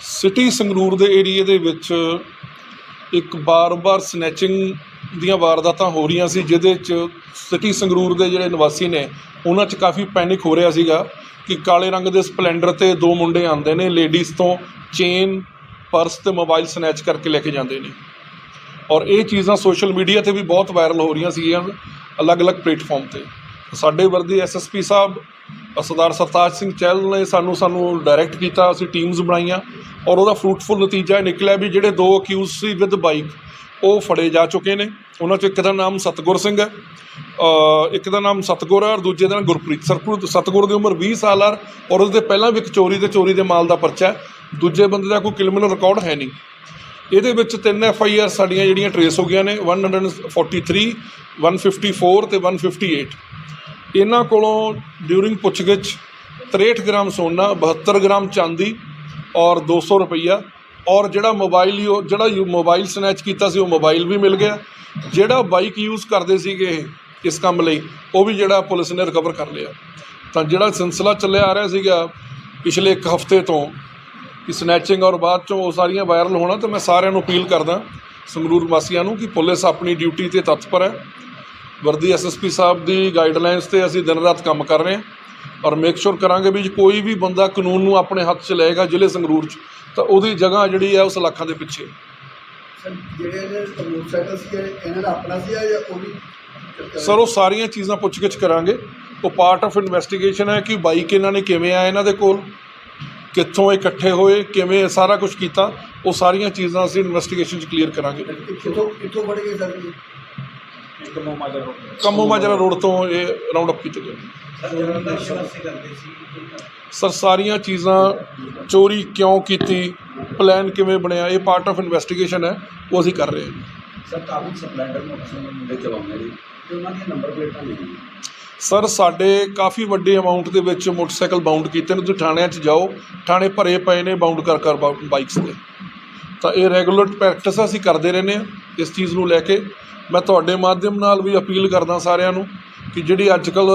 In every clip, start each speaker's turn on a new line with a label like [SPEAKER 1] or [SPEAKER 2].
[SPEAKER 1] City Sangrur ਦੇ ਏਰੀਏ ਦੇ ਵਿੱਚ ਇੱਕ ਬਾਰ-ਬਾਰ ਸਨੈਚਿੰਗ ਦੀਆਂ ਵਾਰਦਾਤਾਂ ਹੋ ਰਹੀਆਂ ਸੀ ਜਿਹਦੇ 'ਚ ਸਿਟੀ ਸੰਗਰੂਰ ਦੇ ਜਿਹੜੇ ਨਿਵਾਸੀ ਨੇ ਉਹਨਾਂ 'ਚ ਕਾਫੀ ਪੈਨਿਕ ਹੋ ਰਿਹਾ ਸੀਗਾ ਕਿ ਕਾਲੇ ਰੰਗ ਦੇ ਸਪਲੈਂਡਰ ਤੇ ਦੋ ਮੁੰਡੇ ਆਉਂਦੇ ਨੇ ਲੇਡੀਜ਼ ਤੋਂ ਚੇਨ ਪਰਸ ਤੇ ਮੋਬਾਈਲ ਸਨੈਚ ਕਰਕੇ ਲੈ ਕੇ ਜਾਂਦੇ ਨੇ। ਔਰ ਇਹ ਚੀਜ਼ਾਂ ਸੋਸ਼ਲ ਮੀਡੀਆ ਤੇ ਵੀ ਬਹੁਤ ਵਾਇਰਲ ਹੋ ਰਹੀਆਂ ਸੀਗੀਆਂ ਅਲੱਗ-ਅਲੱਗ ਪਲੇਟਫਾਰਮ ਤੇ। ਸਾਡੇ ਵਰਦੀ ਐਸਐਸਪੀ ਸਾਹਿਬ ਅ, ਸਰਦਾਰ ਸਰਤਾਜ ਸਿੰਘ ਚਹਿਲ ਨੇ ਸਾਨੂੰ ਸਾਨੂੰ ਡਾਇਰੈਕਟ ਕੀਤਾ ਅਸੀਂ ਟੀਮਸ ਬਣਾਈਆਂ। ਔਰ ਉਹਦਾ ਫਰੂਟਫੁਲ ਨਤੀਜਾ ਇਹ ਨਿਕਲਿਆ ਵੀ ਜਿਹੜੇ ਦੋ ਅਕਿਊਜ਼ ਸੀ ਵਿਦ ਬਾਈਕ ਉਹ ਫੜੇ ਜਾ ਚੁੱਕੇ ਨੇ। ਉਹਨਾਂ 'ਚ ਇੱਕ ਦਾ ਨਾਮ ਸਤਗੁਰ ਸਿੰਘ ਹੈ ਇੱਕ ਦਾ ਨਾਮ ਸਤਗੁਰ ਹੈ ਔਰ ਦੂਜੇ ਦਾ ਨਾਮ ਗੁਰਪ੍ਰੀਤ। ਸਰਪੁਰ ਸਤਗੁਰ ਦੀ ਉਮਰ 20 ਸਾਲ ਹੈ ਔਰ ਉਹਦੇ ਪਹਿਲਾਂ ਵੀ ਇੱਕ ਚੋਰੀ ਤੇ ਚੋਰੀ ਦੇ ਮਾਲ ਦਾ ਪਰਚਾ ਹੈ। ਦੂਜੇ ਬੰਦੇ ਦਾ ਕੋਈ ਕ੍ਰਿਮੀਨਲ ਰਿਕਾਰਡ ਹੈ ਨਹੀਂ। ਇਹਦੇ ਵਿੱਚ ਤਿੰਨ ਐਫ ਆਈ ਆਰ ਸਾਡੀਆਂ ਜਿਹੜੀਆਂ ਟਰੇਸ ਹੋ ਗਈਆਂ ਨੇ 143 154 ਤੇ 158 ਇਹਨਾਂ ਕੋਲੋਂ ਡਿਊਰਿੰਗ ਪੁੱਛਗਿੱਛ 63 ਗ੍ਰਾਮ ਸੋਨਾ 72 ਗ੍ਰਾਮ ਚਾਂਦੀ ਔਰ 200 ਰੁਪਈਆ। ਔਰ ਜਿਹੜਾ ਮੋਬਾਈਲ ਹੀ ਉਹ ਜਿਹੜਾ ਯੂ- ਮੋਬਾਈਲ ਸਨੈਚ ਕੀਤਾ ਸੀ, ਉਹ ਮੋਬਾਈਲ ਵੀ ਮਿਲ ਗਿਆ। ਜਿਹੜਾ ਬਾਈਕ ਯੂਜ਼ ਕਰਦੇ ਸੀਗੇ ਇਹ, ਇਸ ਕੰਮ ਲਈ, ਉਹ ਵੀ ਜਿਹੜਾ ਪੁਲਿਸ ਨੇ ਰਿਕਵਰ ਕਰ ਲਿਆ। ਤਾਂ ਜਿਹੜਾ ਸਿਲਸਿਲਾ ਚੱਲਿਆ ਆ ਰਿਹਾ ਸੀਗਾ ਪਿਛਲੇ ਇੱਕ ਹਫ਼ਤੇ ਤੋਂ, ਕਿ ਸਨੈਚਿੰਗ ਔਰ ਬਾਅਦ ਚੋਂ ਉਹ ਸਾਰੀਆਂ ਵਾਇਰਲ ਹੋਣਾ, ਤਾਂ ਮੈਂ ਸਾਰਿਆਂ ਨੂੰ ਅਪੀਲ ਕਰਦਾ ਸੰਗਰੂਰ ਵਾਸੀਆਂ ਨੂੰ ਕਿ ਪੁਲਿਸ ਆਪਣੀ ਡਿਊਟੀ ਤੇ ਤਤਪਰ ਹੈ। ਵਰਦੀ ਐਸਐਸਪੀ ਸਾਹਿਬ ਦੀ ਗਾਈਡਲਾਈਨਸ ਤੇ ਅਸੀਂ ਦਿਨ ਰਾਤ ਕੰਮ ਕਰ ਰਹੇ ਹਾਂ। ਔਰ ਮੇਕ ਸ਼ੋਰ ਕਰਾਂਗੇ ਵੀ ਜੇ ਕੋਈ ਵੀ ਬੰਦਾ ਕਾਨੂੰਨ ਨੂੰ ਆਪਣੇ ਹੱਥ 'ਚ ਲਏਗਾ ਜ਼ਿਲ੍ਹੇ ਸੰਗਰੂਰ 'ਚ ਤਾਂ ਉਹਦੀ ਜਗ੍ਹਾ ਜਿਹੜੀ ਹੈ ਉਸ ਲੱਖਾਂ ਦੇ ਪਿੱਛੇ।
[SPEAKER 2] ਸਰ ਜਿਹੜੇ ਇਹਦੇ ਮੋਟਰਸਾਈਕਲ ਸੀ ਇਹ ਇਹਨਾਂ ਦਾ ਆਪਣਾ ਸੀ ਜਾਂ ਉਹ ਵੀ
[SPEAKER 1] ਸਰ ਉਹ ਸਾਰੀਆਂ ਚੀਜ਼ਾਂ ਪੁੱਛਗਿੱਛ ਕਰਾਂਗੇ। ਉਹ ਪਾਰਟ ਆਫ ਇਨਵੈਸਟੀਗੇਸ਼ਨ ਹੈ ਕਿ ਬਾਈਕ ਇਹਨਾਂ ਨੇ ਕਿਵੇਂ ਆਇਆ ਇਹਨਾਂ ਦੇ ਕੋਲ ਕਿੱਥੋਂ ਇਕੱਠੇ ਹੋਏ ਕਿਵੇਂ ਸਾਰਾ ਕੁਝ ਕੀਤਾ। ਉਹ ਸਾਰੀਆਂ ਚੀਜ਼ਾਂ ਅਸੀਂ ਇਨਵੈਸਟੀਗੇਸ਼ਨ 'ਚ ਕਲੀਅਰ ਕਰਾਂਗੇ।
[SPEAKER 2] ਕਿੱਥੋਂ ਕਿੱਥੋਂ ਫੜ ਗਏ ਸਰ
[SPEAKER 1] ਕੰਮੋ ਮਾਜਰਾ ਰੋਡ। ਤੋਂ ਇਹ ਰਾਉਂਡ ਅਪ ਕੀਤੇ ਗਏ ਸਰ ਸਾਰੀਆਂ ਚੀਜ਼ਾਂ ਚੋਰੀ ਕਿਉਂ ਕੀਤੀ ਪਲਾਨ ਕਿਵੇਂ ਬਣਿਆ ਇਹ ਪਾਰਟ ਆਫ ਇਨਵੈਸਟੀਗੇਸ਼ਨ ਹੈ ਉਹ ਅਸੀਂ ਕਰ ਰਹੇ ਹਾਂ
[SPEAKER 3] ਸਰ ਕਾਬੂ ਸਪਲੈਂਡਰ ਮੋਟਰਸਾਈਕਲ ਮੁੰਡੇ ਚਲਾਉਂਦੇ ਨੇ ਤੇ ਉਹਨਾਂ ਦੀਆਂ ਨੰਬਰ ਪਲੇਟਾਂ ਨਹੀਂ। ਨੇ
[SPEAKER 1] ਸਰ ਸਾਡੇ ਕਾਫੀ ਵੱਡੇ ਅਮਾਉਂਟ ਦੇ ਵਿੱਚ ਮੋਟਰਸਾਈਕਲ ਬਾਉਂਡ ਕੀਤੇ ਨੇ ਤੁਸੀਂ ਥਾਣਿਆਂ 'ਚ ਜਾਓ ਥਾਣੇ ਭਰੇ ਪਏ ਨੇ ਬਾਉਂਡ ਕਰ ਕਰ ਬਾਈਕਸ ਦੇ ਤਾਂ ਇਹ ਰੈਗੂਲਰ ਪ੍ਰੈਕਟਿਸ ਅਸੀਂ ਕਰਦੇ ਰਹਿੰਦੇ ਹਾਂ ਇਸ ਚੀਜ਼ ਨੂੰ ਲੈ ਕੇ। ਮੈਂ ਤੁਹਾਡੇ ਮਾਧਿਅਮ ਨਾਲ ਵੀ ਅਪੀਲ ਕਰਦਾ ਸਾਰਿਆਂ ਨੂੰ ਕਿ ਜਿਹੜੀ ਅੱਜ ਕੱਲ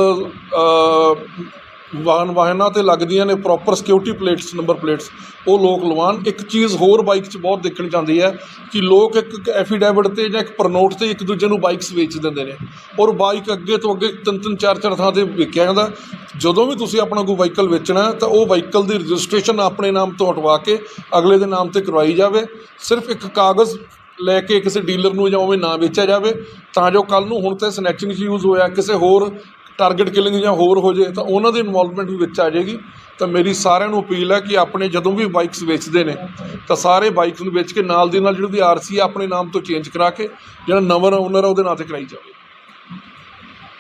[SPEAKER 1] ਵਾਹਨ ਵਾਹਨਾਂ ਤੇ ਲੱਗਦੀਆਂ ਨੇ proper security plates number plates ਉਹ ਲੋਕ ਲਵਾਉਣ। ਇੱਕ ਚੀਜ਼ ਹੋਰ ਬਾਈਕ 'ਚ ਬਹੁਤ ਦੇਖਣ ਜਾਂਦੀ ਹੈ ਕਿ ਲੋਕ ਇੱਕ ਐਫੀਡੈਵਿਟ ਤੇ ਜਾਂ ਇੱਕ ਪ੍ਰਨੋਟ ਤੇ ਇੱਕ ਦੂਜੇ ਨੂੰ ਬਾਈਕਸ ਵੇਚ ਦਿੰਦੇ ਨੇ ਔਰ ਬਾਈਕ ਅੱਗੇ ਤੋਂ ਅੱਗੇ ਤਿੰਨ ਤਿੰਨ, ਚਾਰ ਚਾਰ ਥਾਂ ਤੇ ਵਿਕਿਆ ਜਾਂਦਾ। ਜਦੋਂ ਵੀ ਤੁਸੀਂ ਆਪਣਾ ਕੋਈ ਵਾਹੀਕਲ ਵੇਚਣਾ ਤਾਂ ਉਹ ਵਾਹੀਕਲ ਦੀ ਰਜਿਸਟ੍ਰੇਸ਼ਨ ਆਪਣੇ ਨਾਮ ਤੋਂ ਹਟਵਾ ਕੇ ਅਗਲੇ ਦੇ ਨਾਮ ਤੇ ਕਰਵਾਈ ਜਾਵੇ। ਸਿਰਫ ਇੱਕ ਕਾਗਜ਼ ਲੈ ਕੇ ਕਿਸੇ ਡੀਲਰ ਨੂੰ ਜਾਂ ਉਵੇਂ ਨਾ ਵੇਚਿਆ ਜਾਵੇ, ਤਾਂ ਜੋ ਕੱਲ੍ਹ ਨੂੰ ਹੁਣ ਤਾਂ ਸਨੈਚਿੰਗ 'ਚ ਯੂਜ਼ ਹੋਇਆ, ਕਿਸੇ ਹੋਰ ਟਾਰਗੇਟ ਕਿਲਿੰਗ ਜਾਂ ਹੋਰ ਹੋ ਜੇ, ਤਾਂ ਉਹਨਾਂ ਦੀ ਇਨਵੋਲਵਮੈਂਟ ਵੀ ਵਿੱਚ ਆ ਜਾਏਗੀ। ਤਾਂ ਮੇਰੀ ਸਾਰਿਆਂ ਨੂੰ ਅਪੀਲ ਹੈ ਕਿ ਆਪਣੇ ਜਦੋਂ ਵੀ ਬਾਈਕਸ ਵੇਚਦੇ ਨੇ, ਤਾਂ ਸਾਰੇ ਬਾਈਕਸ ਨੂੰ ਵੇਚ ਕੇ ਨਾਲ ਦੀ ਨਾਲ ਜਿਹੜੀ ਆਰਸੀ ਆਪਣੇ ਨਾਮ ਤੋਂ ਚੇਂਜ ਕਰਾ ਕੇ, ਜਿਹੜਾ ਨਵਾਂ ਓਨਰ ਆ, ਉਹਦੇ ਨਾਂ ਤੇ ਕਰਾਈ ਜਾਵੇ।